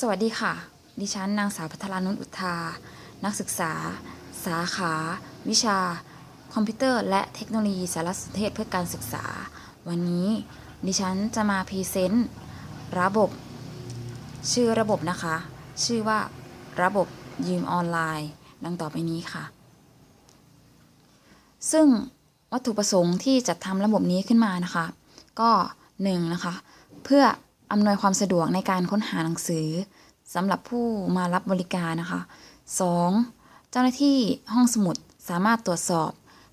สวัสดีค่ะ ดิฉันนางสาวพัทรานุนอุทา นักศึกษา สาขา วิชา คอมพิวเตอร์ และเทคโนโลยีสารสนเทศเพื่อการศึกษา วันนี้ดิฉันจะมาพรีเซนต์ระบบ ชื่อระบบนะคะ ชื่อว่าระบบยืมออนไลน์ ดังต่อไปนี้ค่ะ ซึ่งวัตถุประสงค์ที่จัดทำระบบนี้ขึ้นมานะคะ ก็หนึ่งนะคะ เพื่อ อำนวยความสะดวกในการค้นหาหนังสือสำหรับผู้มารับบริการนะคะ 2. เจ้าหน้าที่ห้องสมุดสามารถตรวจสอบ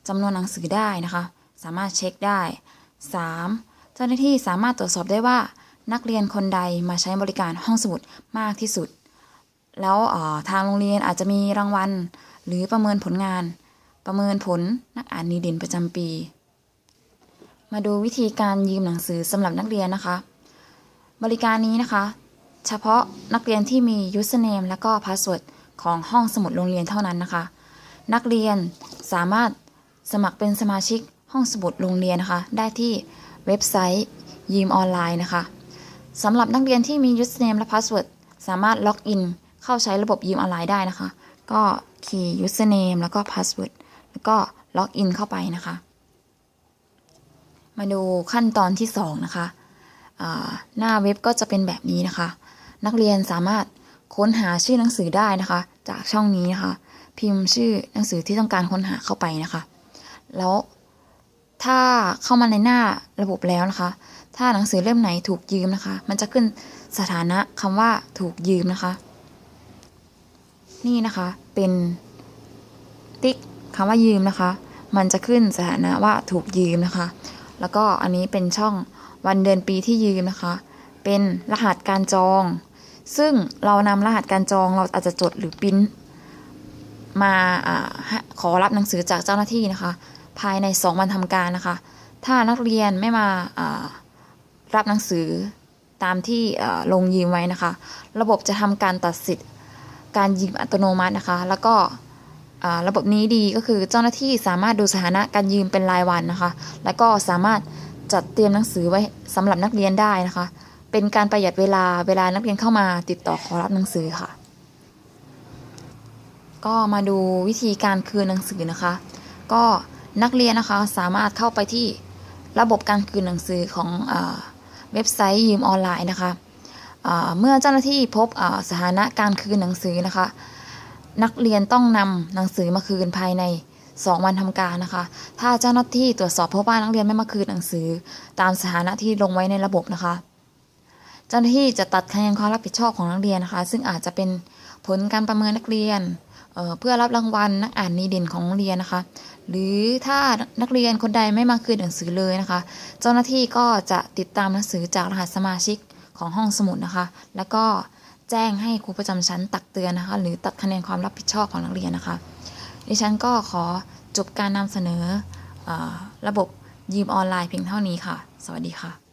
จำนวนหนังสือได้นะคะ สามารถเช็คได้ 3. เจ้าหน้าที่สามารถตรวจสอบได้ว่านักเรียนคนใดมาใช้บริการห้องสมุดมากที่สุด แล้วออทางโรงเรียนอาจจะมีรางวัล หรือประเมินผลงาน ประเมินผลนักอ่านดีเด่นประจำปี มาดูวิธีการยืมหนังสือสำหรับนักเรียนนะคะ บริการนี้นะคะ เฉพาะนักเรียนที่มี username และก็ password ของห้องสมุดโรงเรียนเท่านั้นนะคะ นักเรียนสามารถสมัครเป็นสมาชิกห้องสมุดโรงเรียนนะคะ ได้ที่เว็บไซต์ยืมออนไลน์นะคะสำหรับนักเรียนที่มี username และ password สามารถล็อกอินเข้าใช้ระบบยืมออนไลน์ได้นะคะ ก็คีย์ username แล้วก็ password แล้วก็ล็อกอินเข้าไปนะคะ มาดูขั้นตอนที่ 2 นะคะ หน้าเว็บก็จะเป็นแบบนี้นะคะ นักเรียนสามารถค้นหาชื่อหนังสือได้นะคะ จากช่องนี้นะคะ พิมพ์ชื่อหนังสือที่ต้องการค้นหาเข้าไปนะคะ แล้วถ้าเข้ามาในหน้าระบบแล้วนะคะ ถ้าหนังสือเล่มไหนถูกยืมนะคะ มันจะขึ้นสถานะคำว่าถูกยืมนะคะ นี่นะคะเป็นติ๊กคำว่ายืมนะคะ มันจะขึ้นสถานะว่าถูกยืมนะคะ แล้วก็อันนี้เป็นช่อง วันเดือนปีที่ยืมนะคะ เป็นรหัสการจอง ซึ่งเรานำรหัสการจองเราอาจจะจดหรือปิ้นมาอขอรับหนังสือจากเจ้าหน้าที่นะคะ ภายใน 2 วันทำการนะคะ ถ้านักเรียนไม่มารับหนังสือตามที่ลงยืมไว้นะคะ ระบบจะทำการตัดสิทธิ์การยืมอัตโนมัตินะคะ แล้วก็ระบบนี้ดีก็คือเจ้าหน้าที่สามารถดูสถานะการยืมเป็นรายวันนะคะ แล้วก็สามารถ จัดเตรียมหนังสือไว้สำหรับนักเรียนได้นะคะ เป็นการประหยัดเวลาเวลานักเรียนเข้ามาติดต่อขอรับหนังสือค่ะ ก็มาดูวิธีการคืนหนังสือนะคะ ก็นักเรียนนะคะสามารถเข้าไปที่ระบบการคืนหนังสือของอเว็บไซต์ยืมออนไลน์นะคะเมื่อเจ้าหน้าที่พบสถานะการคืนหนังสือนะคะ นักเรียนต้องนำหนังสือมาคืนภายใน 2 วันทำการนะคะ ถ้าเจ้าหน้าที่ตรวจสอบพบว่านักเรียนไม่มาคืนหนังสือ ตามสถานะที่ลงไว้ในระบบนะคะ เจ้าหน้าที่จะตัดคะแนนความรับผิดชอบของนักเรียนนะคะ ซึ่งอาจจะเป็นผลการประเมินนักเรียนเเพื่อรับรางวัลนักอ่านดีเด่นของโรงเรียนนะคะ หรือถ้านักเรียนคนใดไม่มาคืนหนังสือเลยนะคะ เจ้าหน้าที่ก็จะติดตามหนังสือจากรหัสสมาชิกของห้องสมุดนะคะ แล้วก็แจ้งให้ครูประจำชั้นตักเตือนนะคะ หรือตัดคะแนนความรับผิดชอบของนักเรียนนะคะ ดิฉันก็ขอ จบการนำเสนออระบบยืมออนไลน์เพียงเท่านี้ค่ะ สวัสดีค่ะ